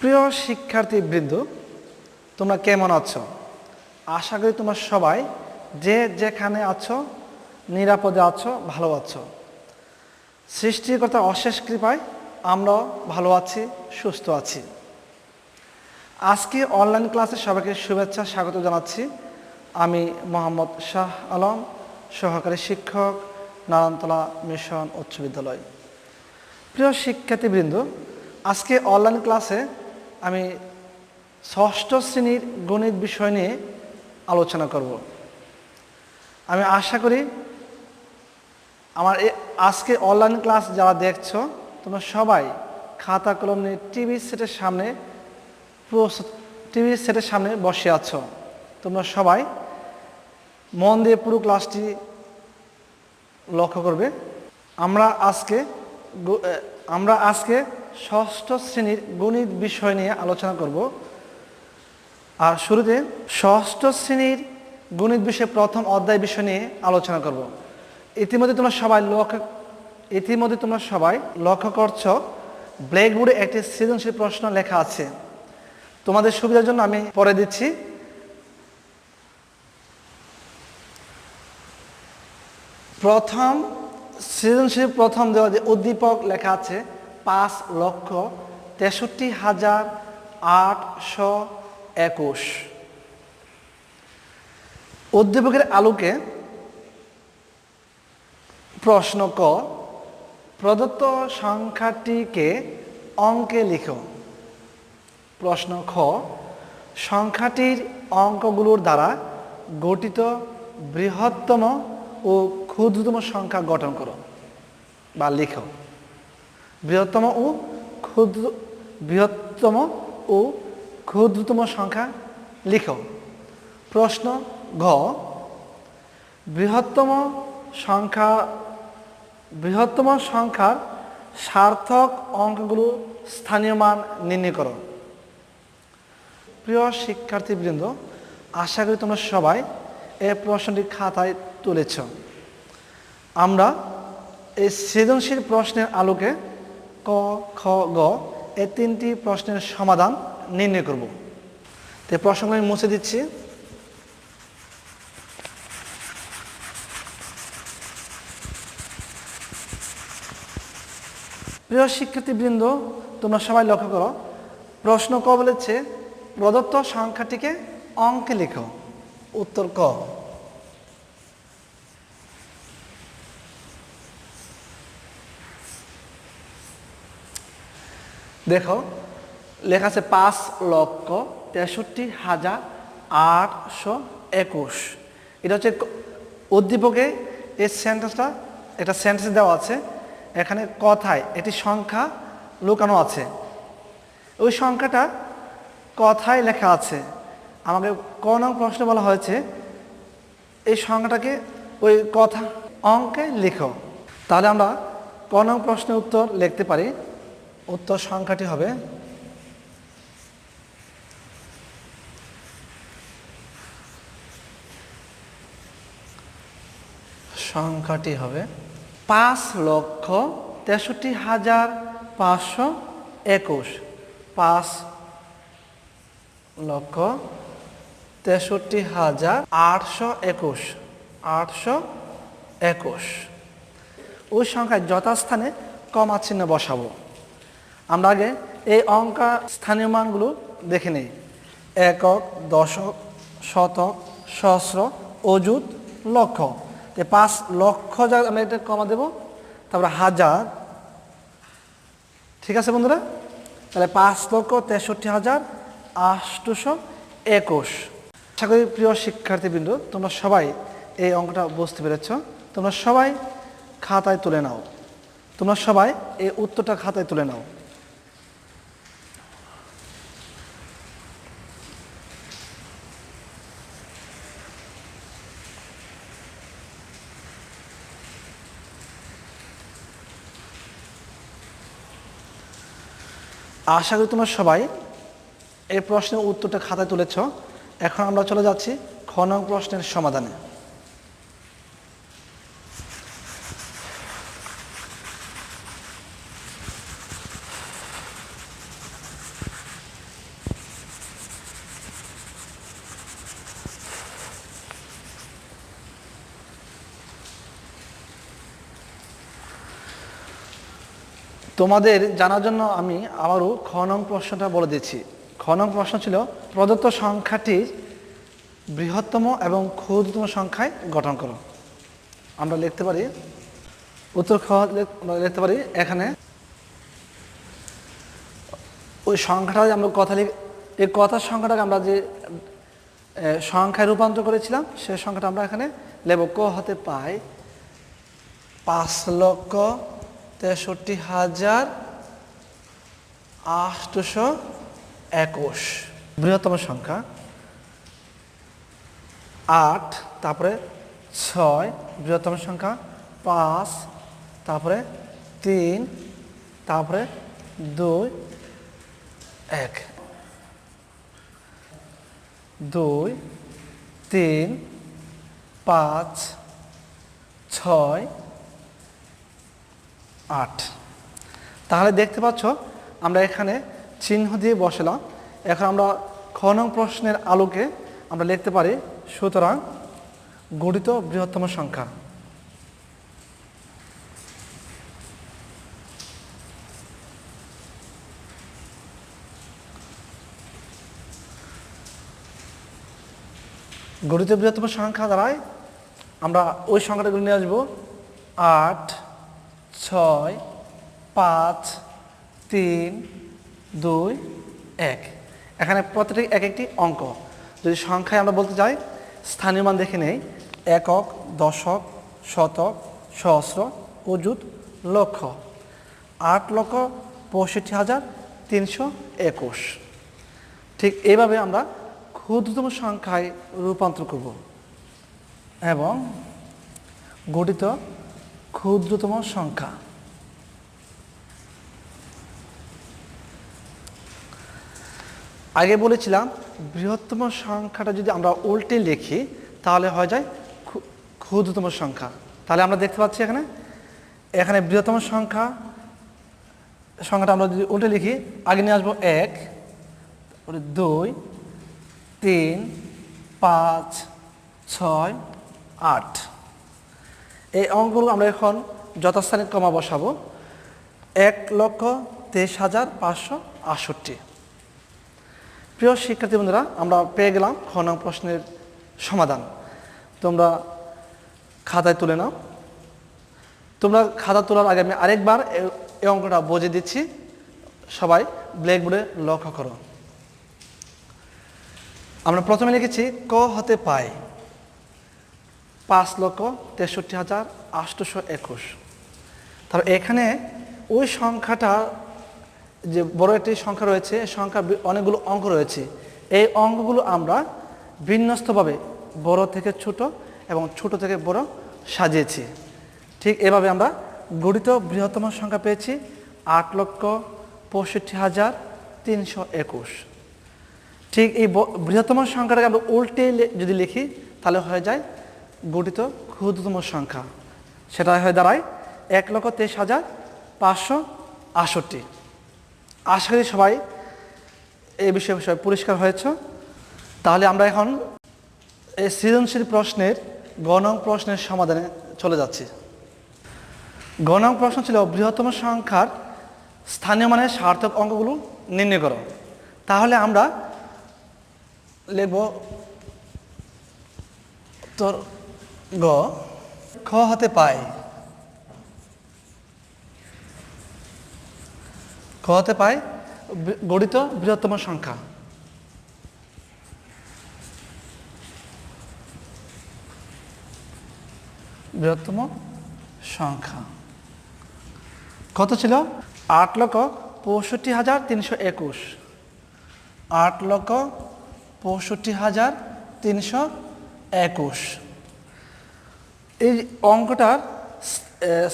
প্রিয় শিক্ষার্থী শিক্ষার্থীবৃন্দ, তোমরা কেমন আছো? আশা করি তোমরা সবাই যে যেখানে আছো, নিরাপদে আছো, ভালো আছো। সৃষ্টিকর্তার অশেষ কৃপায় আমরাও ভালো আছি, সুস্থ আছি। আজকে অনলাইন ক্লাসে সবাইকে শুভেচ্ছা, স্বাগত জানাচ্ছি। আমি মোহাম্মদ শাহ আলম, সহকারী শিক্ষক, নারায়ণতলা মিশন উচ্চ বিদ্যালয়। প্রিয় শিক্ষার্থীবৃন্দ, আজকে অনলাইন ক্লাসে আমি ষষ্ঠ শ্রেণির গণিত বিষয় নিয়ে আলোচনা করব। আমি আশা করি আমার আজকে অনলাইন ক্লাস যারা দেখছ, তোমরা সবাই খাতা কলম নিয়ে টিভি সেটের সামনে টিভি সেটের সামনে বসে আছো। তোমরা সবাই মন দিয়ে পুরো ক্লাসটি লক্ষ্য করবে। আমরা আজকে আমরা আজকে ষষ্ঠ শ্রেণির গণিত বিষয় নিয়ে আলোচনা করব। আর শুরুতে ষষ্ঠ শ্রেণির গণিত বিষয়ে প্রথম অধ্যায় বিষয় নিয়ে আলোচনা করব। ইতিমধ্যে তোমরা সবাই লক্ষ্য ইতিমধ্যে তোমরা সবাই লক্ষ্য করছ, ব্ল্যাকবোর্ডে একটি সৃজনশীল প্রশ্ন লেখা আছে। তোমাদের সুবিধার জন্য আমি পরে দিচ্ছি। প্রথম, সৃজনশীল প্রথম দেওয়া যে উদ্দীপক লেখা আছে পাঁচ লক্ষ তেষট্টি হাজার আটশো একুশ। উদ্দীপকের আলোকে প্রশ্ন ক, প্রদত্ত সংখ্যাটিকে অঙ্কে লিখো। প্রশ্ন খ, সংখ্যাটির অঙ্কগুলোর দ্বারা গঠিত বৃহত্তম ও ক্ষুদ্রতম সংখ্যা গঠন করো বা লিখো। বৃহত্তম ও ক্ষুদ্র, বৃহত্তম ও ক্ষুদ্রতম সংখ্যা লিখো। প্রশ্ন ঘ, বৃহত্তম সংখ্যা, বৃহত্তম সংখ্যার সার্থক অঙ্কগুলো স্থানীয় মান নির্ণয় করো। প্রিয় শিক্ষার্থীবৃন্দ, আশা করি তোমরা সবাই এই প্রশ্নটি খাতায় তুলেছ। আমরা এই সৃজনশীল প্রশ্নের আলোকে ক, খ, গ এই তিনটি প্রশ্নের সমাধান নির্ণয় করব। তো প্রশ্নগুলো আমি মুছে দিচ্ছি। প্রিয় শিক্ষার্থীবৃন্দ, তোমরা সবাই লক্ষ্য করো, প্রশ্ন ক বলেছে, প্রদত্ত সংখ্যাটিকে অঙ্কে লেখো। উত্তর ক। দেখো, লেখা আছে পাঁচ লক্ষ তেষট্টি হাজার আটশো একুশ। এটা হচ্ছে উদ্দীপকে এই সেন্টেন্সটা একটা সেন্টেন্স দেওয়া আছে। এখানে কথায় একটি সংখ্যা লুকানো আছে। ওই সংখ্যাটা কথায় লেখা আছে। আমাকে ক নং প্রশ্ন বলা হয়েছে, এই সংখ্যাটাকে ওই কথা অঙ্কে লেখো। তাহলে আমরা ক নং প্রশ্নের উত্তর লিখতে পারি। উত্তর সংখ্যাটি হবে সংখ্যাটি হবে পাঁচ লক্ষ তেষট্টি হাজার পাঁচশো একুশ। পাঁচ লক্ষ তেষট্টি হাজার আটশো একুশ। আটশো একুশ। ওই সংখ্যায় যথাস্থানে কমা চিহ্ন বসাবো। আমরা আগে এই অঙ্কা স্থানীয় মানগুলো দেখে নিই। একক, দশক, শতক, সহস্র, অযুত, লক্ষ। তো পাঁচ লক্ষ যা আমরা এটা কমা দেব, তারপরে হাজার। ঠিক আছে বন্ধুরা? তাহলে পাঁচ লক্ষ তেষট্টি হাজার আটশোশো একুশ। আশা করি প্রিয় শিক্ষার্থীবৃন্দ, তোমরা সবাই এই অঙ্কটা বুঝতে পেরেছ। তোমরা সবাই খাতায় তুলে নাও। তোমরা সবাই এই উত্তরটা খাতায় তুলে নাও। আশা করি তোমরা সবাই এই প্রশ্নের উত্তরটা খাতায় তুলেছ। এখন আমরা চলে যাচ্ছি খ নং প্রশ্নের সমাধানে। তোমাদের জানার জন্য আমি আবারও খ নং প্রশ্নটা বলে দিচ্ছি। খ নং প্রশ্ন ছিল, প্রদত্ত সংখ্যাটি বৃহত্তম এবং ক্ষুদ্রতম সংখ্যায় গঠন করো। আমরা লিখতে পারি, উত্তর খ লিখতে পারি, এখানে ওই সংখ্যাটা আমরা কথা লিখ এই কথার সংখ্যাটাকে আমরা যে সংখ্যায় রূপান্তর করেছিলাম সেই সংখ্যাটা আমরা এখানে লেব ক হতে পাই পাঁচ লক্ষ তেষট্টি হাজার আটশো একুশ। বৃহত্তম সংখ্যা। আট, তারপরে ছয়, বৃহত্তম সংখ্যা। পাঁচ, তারপরে তিন, তারপরে দুই, এক। দুই, তিন, পাঁচ, ছয় আট। তাহলে দেখতে পাচ্ছ, আমরা এখানে চিহ্ন দিয়ে বসালাম। এখন আমরা খ নং প্রশ্নের আলোকে আমরা লিখতে পারি, সুতরাং গঠিত বৃহত্তম সংখ্যা। গঠিত বৃহত্তম সংখ্যা দ্বারাই আমরা ওই সংখ্যাটাগুলো নিয়ে আসব, আট ছয়, পাঁচ, তিন, দুই, এক। এখানে প্রতিটি এক একটি অঙ্ক। যদি সংখ্যায় আমরা বলতে চাই স্থানীয় মান দেখে নেই, একক, দশক, শতক, সহস্র, অযুত, লক্ষ। আট লক্ষ পঁয়ষট্টি হাজার তিনশো একুশ। ঠিক এইভাবে আমরা ক্ষুদ্রতম সংখ্যায় রূপান্তর করব। এবং গঠিত ক্ষুদ্রতম সংখ্যা। আগে বলেছিলাম, বৃহত্তম সংখ্যাটা যদি আমরা উল্টে লিখি, তাহলে হয়ে যায় ক্ষুদ্রতম সংখ্যা। তাহলে আমরা দেখতে পাচ্ছি এখানে এখানে বৃহত্তম সংখ্যা, সংখ্যাটা আমরা যদি উল্টে লিখি, আগে নিয়ে আসব এক দুই, তিন, পাঁচ, ছয়, আট। এই অঙ্কগুলো আমরা এখন যথাস্থানে কমা বসাবো। এক লক্ষ তেইশ হাজার পাঁচশো আটষট্টি। প্রিয় শিক্ষার্থী বন্ধুরা, আমরা পেয়ে গেলাম খ নং প্রশ্নের সমাধান। তোমরা খাতায় তুলে নাও। তোমরা খাতা তোলার আগে আমি আরেকবার এই অঙ্কটা বুঝে দিচ্ছি। সবাই ব্ল্যাকবোর্ডে লক্ষ্য করো। আমরা প্রথমে লিখেছি ক হতে পাই। পাঁচ লক্ষ তেষট্টি হাজার আটশোশো একুশ। তারপর এখানে ওই সংখ্যাটা যে বড় একটি সংখ্যা রয়েছে সংখ্যা অনেকগুলো অঙ্ক রয়েছে। এই অঙ্কগুলো আমরা বিন্যস্তভাবে বড় থেকে ছোট এবং ছোট থেকে বড় সাজিয়েছি। ঠিক এভাবে আমরা গঠিত বৃহত্তম সংখ্যা পেয়েছি আট লক্ষ পঁয়ষট্টি হাজার তিনশো একুশ। ঠিক এই বৃহত্তম সংখ্যাটাকে আমরা উল্টে যদি লিখি, তাহলে হয়ে যায় গঠিত ক্ষুদ্রতম সংখ্যা। সেটা হয়ে দাঁড়ায় এক লক্ষ তেইশ হাজার পাঁচশো আটষট্টি। আশা করি সবাই এই বিষয়ে বিষয়ে পরিষ্কার হয়েছে। তাহলে আমরা এখন এই সৃজনশীল প্রশ্নের গণং প্রশ্নের সমাধানে চলে যাচ্ছি। গণং প্রশ্ন ছিল বৃহত্তম সংখ্যার স্থানীয় মানের সার্থক অঙ্কগুলো নির্ণয় করো। তাহলে আমরা লিখব তোর গ, খ হতে পাই খ হাতে পায় গঠিত বৃহত্তম সংখ্যা। বৃহত্তম সংখ্যা। কত ছিল? আট লক্ষ পঁয়ষট্টি হাজার তিনশো একুশ। আট লক্ষ পঁয়ষট্টি হাজার তিনশো একুশ। এই অঙ্কটার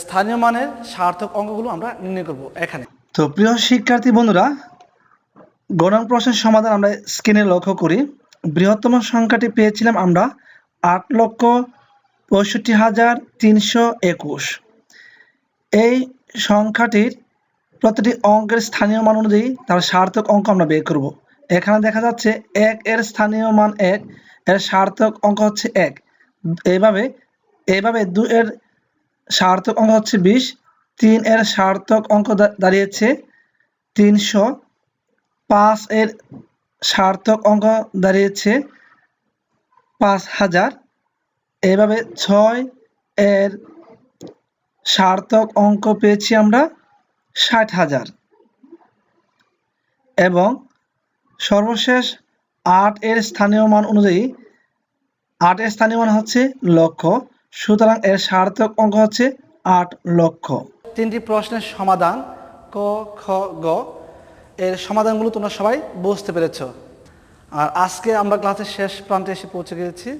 স্থানীয় মানের সার্থক অঙ্কগুলো আমরা নির্ণয় করব এখানে। তো প্রিয় শিক্ষার্থী বন্ধুরা, গণন প্রশ্নের সমাধান আমরা স্ক্রিনে লক্ষ্য করি। বৃহত্তম সংখ্যাটি পেয়েছিলাম আমরা আট লক্ষ পঁয়ষট্টি হাজার তিনশো একুশ। এই সংখ্যাটির প্রতিটি অঙ্কের স্থানীয় মান অনুযায়ী তার সার্থক অঙ্ক আমরা বের করব। এখানে দেখা যাচ্ছে এক এর স্থানীয় মান এক, এর সার্থক অঙ্ক হচ্ছে এক। এইভাবে এইভাবে দু এর সার্থক অঙ্ক হচ্ছে বিশ, তিন এর সার্থক অঙ্ক দাঁড়িয়েছে তিনশো, পাঁচ এর সার্থক অঙ্ক দাঁড়িয়েছে পাঁচ হাজার। এভাবে ছয় এর সার্থক অঙ্ক পেয়েছি আমরা ষাট হাজার। এবং সর্বশেষ আট এর স্থানীয় মান অনুযায়ী আট এর স্থানীয় মান হচ্ছে লক্ষ সুতরাং এর সার্থক অঙ্ক হচ্ছে আট লক্ষ। তিনটি প্রশ্নের সমাধান ক, খ, গ, এর সমাধানগুলো তোমরা সবাই বুঝতে পেরেছ। আর আজকে আমরা ক্লাসের শেষ প্রান্তে এসে পৌঁছে গেছি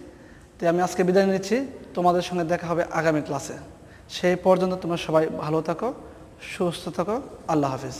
তো আমি আজকে বিদায় নিচ্ছি। তোমাদের সঙ্গে দেখা হবে আগামী ক্লাসে। সেই পর্যন্ত তোমরা সবাই ভালো থাকো, সুস্থ থাকো। আল্লাহ হাফিজ।